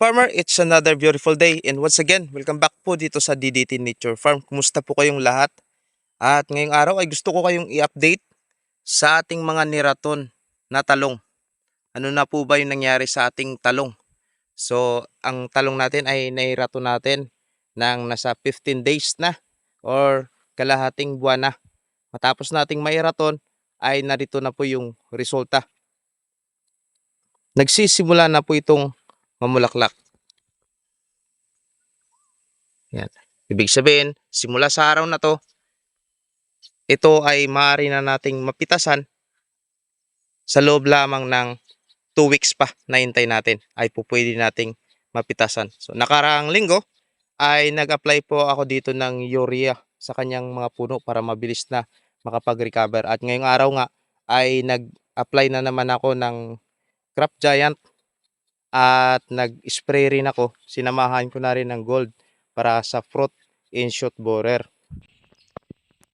Farmer, it's another beautiful day and once again, welcome back po dito sa DDT Nature Farm. Kumusta po kayong lahat? At ngayong araw ay gusto ko kayong i-update sa ating mga niraton na talong. Ano na po ba yung nangyari sa ating talong? So, ang talong natin ay nairato natin ng nasa 15 days na or kalahating buwan na. Matapos nating mairaton ay narito na po yung resulta. Nagsisimula na po itong mamulaklak. Yan. Ibig sabihin, simula sa araw na to, ito ay maaari na nating mapitasan sa loob lamang ng 2 weeks pa na hintay natin ay po pwede nating mapitasan. So nakaraang linggo ay nag-apply po ako dito ng urea sa kanyang mga puno para mabilis na makapag-recover. At ngayong araw nga ay nag-apply na naman ako ng Crop Giant at nag-spray rin ako. Sinamahan ko na rin ng gold para sa fruit in shoot borer.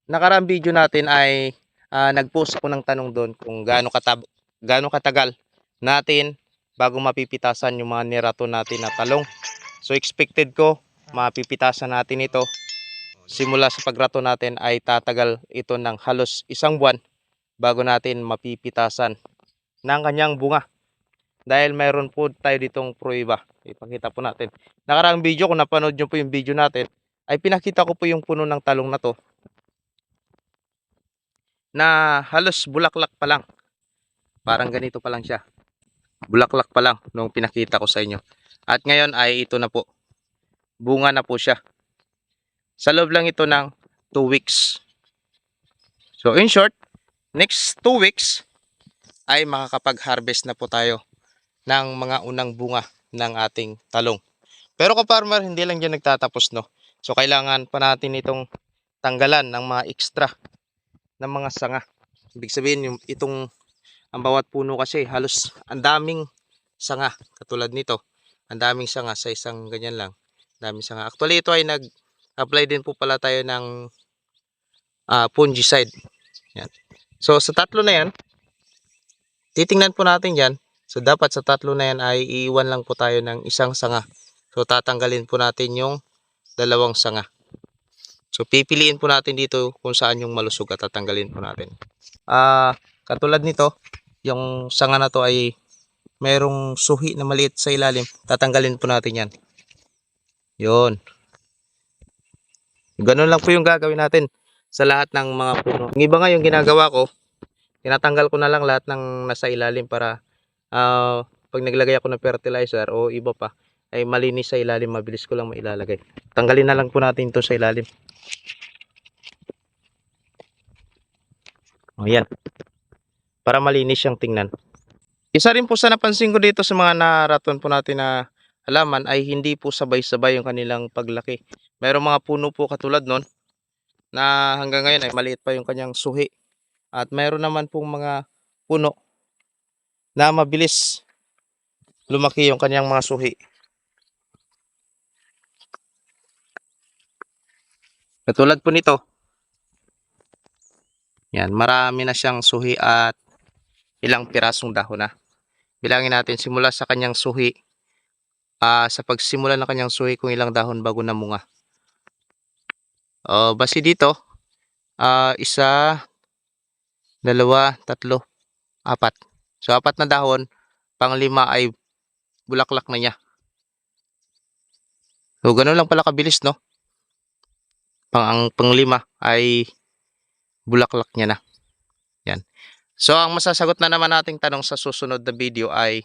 Nakaraang video natin ay ah, nag-post ako ng tanong doon kung gaano katab gaano katagal natin bago mapipitasan yung mga nirato natin na talong. So expected ko mapipitasan natin ito simula sa pagrato natin ay tatagal ito ng halos isang buwan bago natin mapipitasan ng kanyang bunga dahil mayroon po tayo ditong prueba. Ipakita po natin. Nakaraang video, kung napanood nyo po yung video natin, ay pinakita ko po yung puno ng talong na to na halos bulaklak pa lang. Parang ganito pa lang siya. Bulaklak pa lang nung pinakita ko sa inyo. At ngayon ay ito na po. Bunga na po siya. Sa loob lang ito ng 2 weeks. So in short, next 2 weeks ay makakapag-harvest na po tayo ng mga unang bunga ng ating talong. Pero ka-farmer, hindi lang dyan nagtatapos, no? So, kailangan pa natin itong tanggalan ng mga extra ng mga sanga. Ibig sabihin, yung, itong ang bawat puno kasi halos ang daming sanga. Katulad nito, ang daming sanga sa isang ganyan lang. Daming sanga. Actually, ito ay nag-apply din po pala tayo ng ah, fungicide. Yan. So, sa tatlo na yan, titingnan po natin yan So dapat sa tatlo na yan ay iiwan lang po tayo ng isang sanga. So tatanggalin po natin yung dalawang sanga. So pipiliin po natin dito kung saan yung malusog at tatanggalin po natin. Ah, katulad nito, yung sanga na to ay merong suhi na maliit sa ilalim. Tatanggalin po natin yan. Yun. Ganun lang po yung gagawin natin sa lahat ng mga puno. Yung iba nga yung ginagawa ko, tinatanggal ko na lang lahat ng nasa ilalim para ah pag naglagay ako ng fertilizer o iba pa ay malinis sa ilalim. Mabilis ko lang mailalagay. Tanggalin na lang po natin to sa ilalim. O yan. Para malinis siyang tingnan. Isa rin po sa napansin ko dito sa mga naraton po natin na halaman ay hindi po sabay-sabay yung kanilang paglaki. Mayroong mga puno po katulad nun na hanggang ngayon ay maliit pa yung kanyang suhi. At mayroon naman pong mga puno na mabilis lumaki yung kanyang mga suhi. Katulad po nito. Yan, marami na siyang suhi at ilang pirasong dahon na. Bilangin natin simula sa kanyang suhi. ah sa pagsimula ng kanyang suhi kung ilang dahon bago namunga. Uh, base dito, ah isa, dalawa, tatlo, apat. So, apat na dahon, panglima ay bulaklak na niya. So, ganun lang pala kabilis, no? Pang, ang panglima ay bulaklak niya na. Yan. So, ang masasagot na naman nating tanong sa susunod na video ay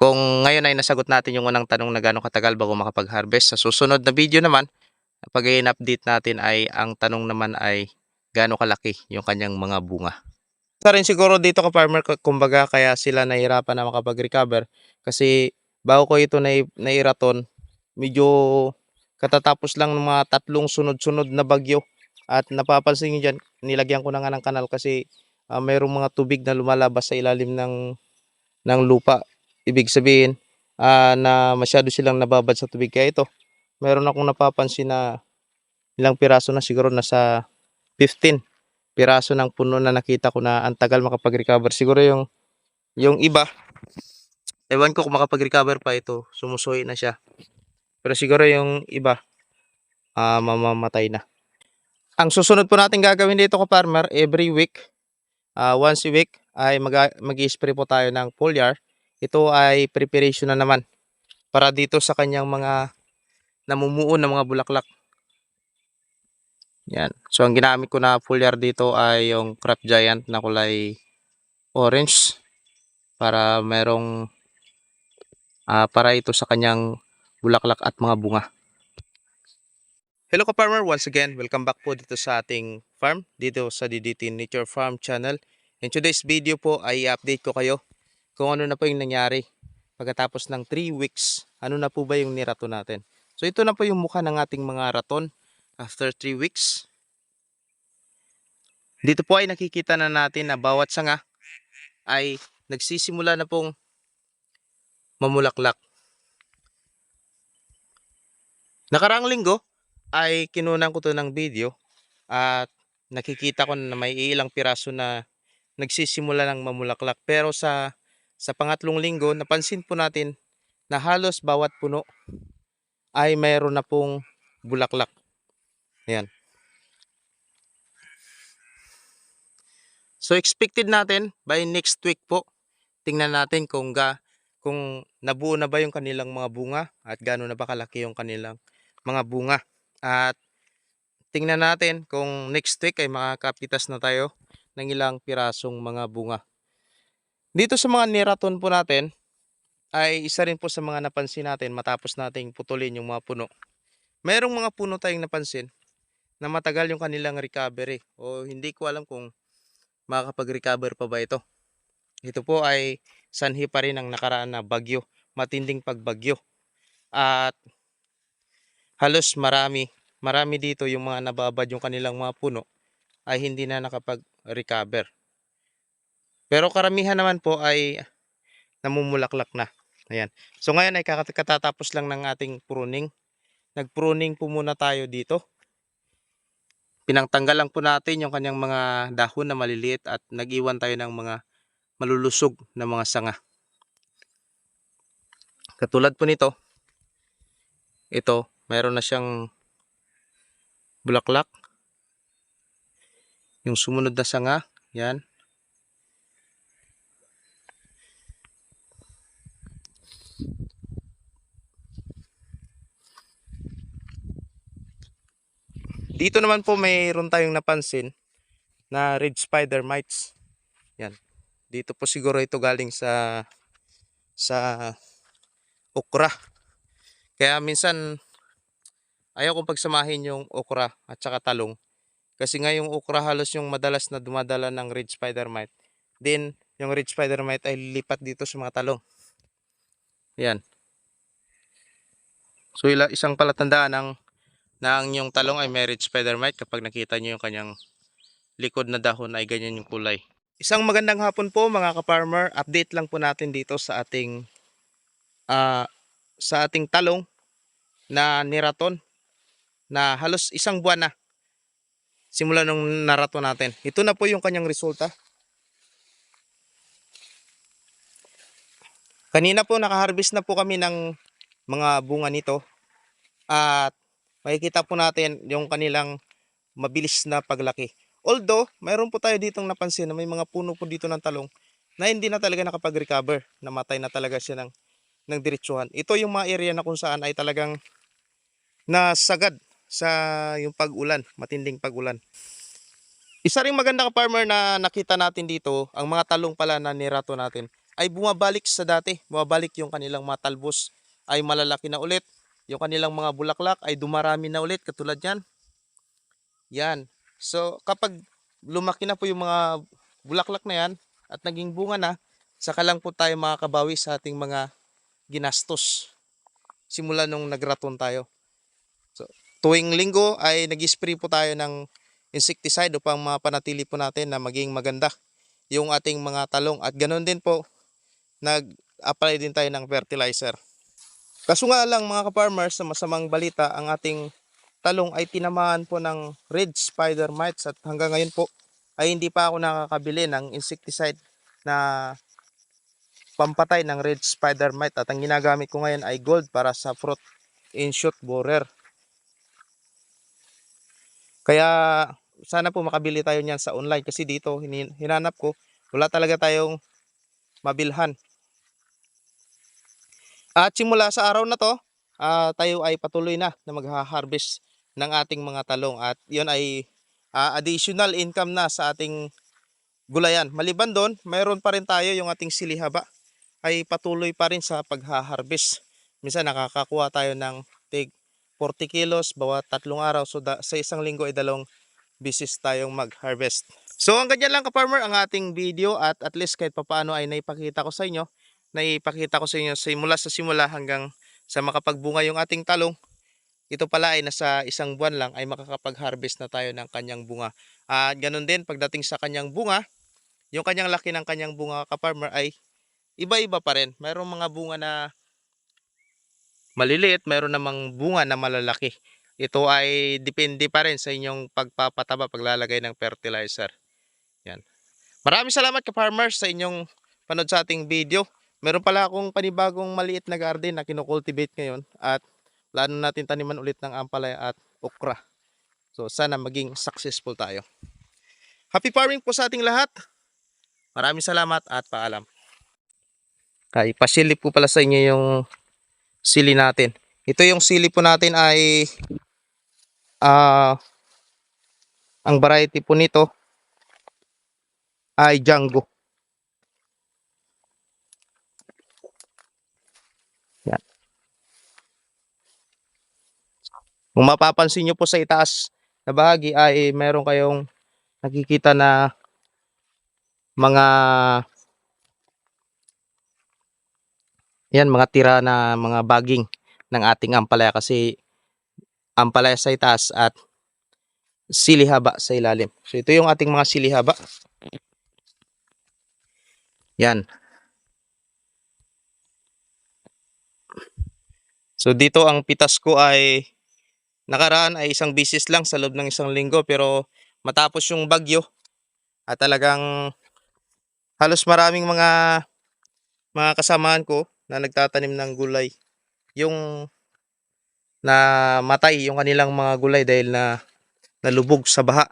kung ngayon ay nasagot natin yung unang tanong na gano'ng katagal bago makapag-harvest. Sa susunod na video naman, pag update natin ay ang tanong naman ay gaano kalaki yung kanyang mga bunga. Isa rin siguro dito ka farmer kumbaga kaya sila nahirapan na makapag-recover. Kasi bago ko ito na nairaton medyo katatapos lang ng mga tatlong sunod-sunod na bagyo. At napapansin niyo nilagyan ko na nga ng kanal kasi ah, mayroong mga tubig na lumalabas sa ilalim ng ng lupa. Ibig sabihin ah, na masyado silang nababad sa tubig. Kaya ito meron akong napapansin na ilang piraso na siguro nasa 15 piraso ng puno na nakita ko na ang tagal makapag-recover. Siguro yung yung iba Ewan ko kung makapag-recover pa ito. Sumusuhi na siya. Pero siguro yung iba, ah mamamatay na. Ang susunod po natin gagawin dito ka farmer, every week, ah once a week, ay mag- mag-spray po tayo ng foliar. Ito ay preparation na naman para dito sa kanyang mga namumuo na mga bulaklak. Yan. So ang ginamit ko na foliar dito ay yung Craft Giant na kulay orange para merong ah, para ito sa kanyang bulaklak at mga bunga. Hello ka farmer, once again, welcome back po dito sa ating farm, dito sa DDT Nature Farm channel. In today's video po ay update ko kayo kung ano na po yung nangyari pagkatapos ng 3 weeks. Ano na po ba yung nirato natin? So ito na po yung mukha ng ating mga raton after 3 weeks. Dito po ay nakikita na natin na bawat sanga ay nagsisimula na pong mamulaklak. Nakaraang linggo ay kinunan ko to ng video at nakikita ko na may ilang piraso na nagsisimula ng mamulaklak. Pero sa sa pangatlong linggo, napansin po natin na halos bawat puno ay mayroon na pong bulaklak. Ayan. So expected natin by next week po, tingnan natin kung ga kung nabuo na ba yung kanilang mga bunga at gaano na ba kalaki yung kanilang mga bunga. At tingnan natin kung next week ay makakapitas na tayo ng ilang pirasong mga bunga. Dito sa mga niraton po natin, ay isa rin po sa mga napansin natin matapos nating putulin yung mga puno. Merong mga puno tayong napansin na matagal yung kanilang recovery o hindi ko alam kung makakapag-recover pa ba ito. Ito po ay sanhi pa rin ng nakaraan na bagyo, matinding pagbagyo. At halos marami, marami dito yung mga nababad yung kanilang mga puno ay hindi na nakapag-recover. Pero karamihan naman po ay namumulaklak na. Ayan. So ngayon ay katatapos lang ng ating pruning. Nag-pruning po muna tayo dito. Pinangtanggal lang po natin yung kanyang mga dahon na maliliit at nag-iwan tayo ng mga malulusog na mga sanga. Katulad po nito, ito, meron na siyang bulaklak. Yung sumunod na sanga, yan. Dito naman po mayroon tayong napansin na red spider mites. Yan. Dito po siguro ito galing sa sa okra. Kaya minsan ayaw kong pagsamahin yung okra at saka talong. Kasi nga yung okra halos yung madalas na dumadala ng red spider mite. Then yung red spider mite ay lilipat dito sa mga talong. Yan. So isang palatandaan ng na ang yung talong ay red spider mite kapag nakita nyo yung kanyang likod na dahon ay ganyan yung kulay. Isang magandang hapon po mga ka-farmer. Update lang po natin dito sa ating ah, sa ating talong na niraton na halos isang buwan na simula nung naraton natin. Ito na po yung kanyang resulta. Kanina po nakaharvest na po kami ng mga bunga nito at makikita po natin yung kanilang mabilis na paglaki. Although, mayroon po tayo ditong napansin na may mga puno po dito ng talong na hindi na talaga nakapag-recover. Namatay na talaga siya ng, ng diretsuhan. Ito yung mga area na kung saan ay talagang nasagad sa yung pag-ulan, matinding pag-ulan. Isa ring maganda ka farmer na nakita natin dito, ang mga talong pala na nirato natin ay bumabalik sa dati. Bumabalik yung kanilang mga talbos ay malalaki na ulit. Yung kanilang mga bulaklak ay dumarami na ulit katulad yan. Yan. So kapag lumaki na po yung mga bulaklak na yan at naging bunga na, saka lang po tayo makakabawi sa ating mga ginastos simula nung nagraton tayo. So tuwing linggo ay nag-spray po tayo ng insecticide upang mapanatili po natin na maging maganda yung ating mga talong at ganoon din po nag-apply din tayo ng fertilizer. Kaso nga lang mga ka-farmers, sa masamang balita, ang ating talong ay tinamaan po ng red spider mites at hanggang ngayon po ay hindi pa ako nakakabili ng insecticide na pampatay ng red spider mite at ang ginagamit ko ngayon ay gold para sa fruit in shoot borer. Kaya sana po makabili tayo niyan sa online kasi dito hinanap ko wala talaga tayong mabilhan. At simula sa araw na to, ah, tayo ay patuloy na na magha-harvest ng ating mga talong at yun ay ah, additional income na sa ating gulayan. Maliban doon, mayroon pa rin tayo yung ating silihaba ay patuloy pa rin sa pagha-harvest. Minsan nakakakuha tayo ng tig 40 kilos bawat tatlong araw. So da- sa isang linggo ay dalawang bisis tayong mag-harvest. So ang ganyan lang ka-farmer ang ating video at at least kahit papaano ay naipakita ko sa inyo. Naipakita ko sa inyo simula sa simula hanggang sa makapagbunga yung ating talong. Ito pala ay nasa isang buwan lang ay makakapag-harvest na tayo ng kanyang bunga. At ganun din pagdating sa kanyang bunga, yung kanyang laki ng kanyang bunga ka-farmer ay iba-iba pa rin. Mayroong mga bunga na maliliit, mayroon namang bunga na malalaki. Ito ay depende pa rin sa inyong pagpapataba, paglalagay ng fertilizer. Yan. Maraming salamat ka-farmers sa inyong panood sa ating video. Meron pala akong panibagong maliit na garden na kinocultivate ngayon at plano natin taniman ulit ng ampalaya at okra. So sana maging successful tayo. Happy farming po sa ating lahat. Maraming salamat at paalam. Ay, pasilip ko pala sa inyo yung sili natin. Ito yung sili po natin ay ah ang variety po nito ay Django. Kung mapapansin nyo po sa itaas na bahagi ay meron kayong nakikita na mga yan mga tira na mga baging ng ating ampalaya kasi ampalaya sa itaas at silihaba sa ilalim. So ito yung ating mga silihaba. Yan. So dito ang pitas ko ay nakaraan ay isang bisis lang sa loob ng isang linggo pero matapos yung bagyo at talagang halos maraming mga mga kasamahan ko na nagtatanim ng gulay yung na matay yung kanilang mga gulay dahil na nalubog sa baha.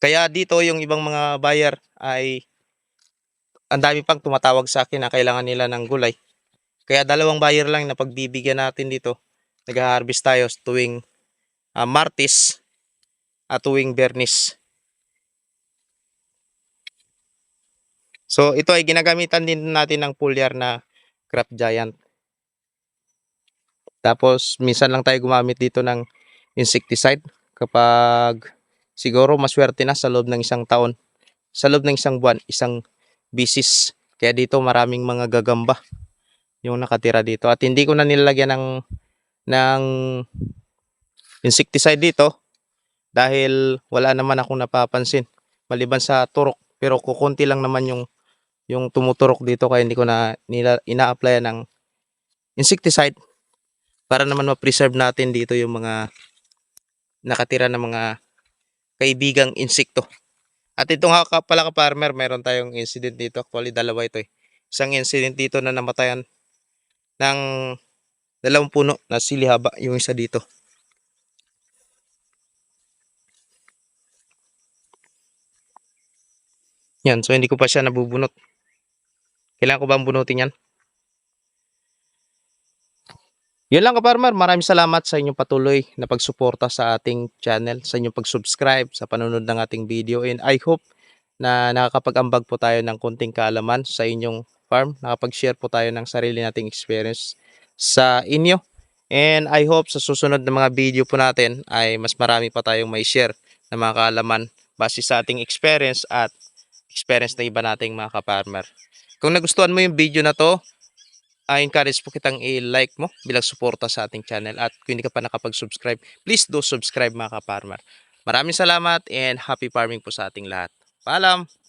Kaya dito yung ibang mga buyer ay ang dami pang tumatawag sa akin na kailangan nila ng gulay. Kaya dalawang buyer lang na pagbibigyan natin dito. Nag-harvest tayo tuwing ah, Martes at tuwing Bernis. So ito ay ginagamitan din natin ng pulyar na Craft Giant. Tapos minsan lang tayo gumamit dito ng insecticide kapag siguro maswerte na sa loob ng isang taon. Sa loob ng isang buwan, isang bisis. Kaya dito maraming mga gagamba yung nakatira dito. At hindi ko na nilalagyan ng ng insecticide dito dahil wala naman akong napapansin maliban sa turok pero kukunti lang naman yung yung tumuturok dito kaya hindi ko na ina-apply ng insecticide para naman ma-preserve natin dito yung mga nakatira na mga kaibigang insekto. At ito nga pala ka farmer, meron tayong incident dito. Actually, dalawa ito eh. Isang incident dito na namatayan ng dalawang puno na silihaba yung isa dito. Yan, so hindi ko pa siya nabubunot. Kailangan ko bang bunutin yan? Yun lang ka-farmer, maraming salamat sa inyong patuloy na pagsuporta sa ating channel, sa inyong pag-subscribe, sa panonood ng ating video and I hope na nakakapag-ambag po tayo ng konting kaalaman sa inyong farm, nakapag-share po tayo ng sarili nating experience sa inyo and I hope sa susunod na mga video po natin ay mas marami pa tayong may share na mga kaalaman base sa ating experience at experience na iba nating mga ka-farmer. Kung nagustuhan mo yung video na to, I encourage po kitang i-like mo bilang suporta sa ating channel at kung hindi ka pa nakapag-subscribe, please do subscribe mga ka-farmer. Maraming salamat and happy farming po sa ating lahat. Paalam!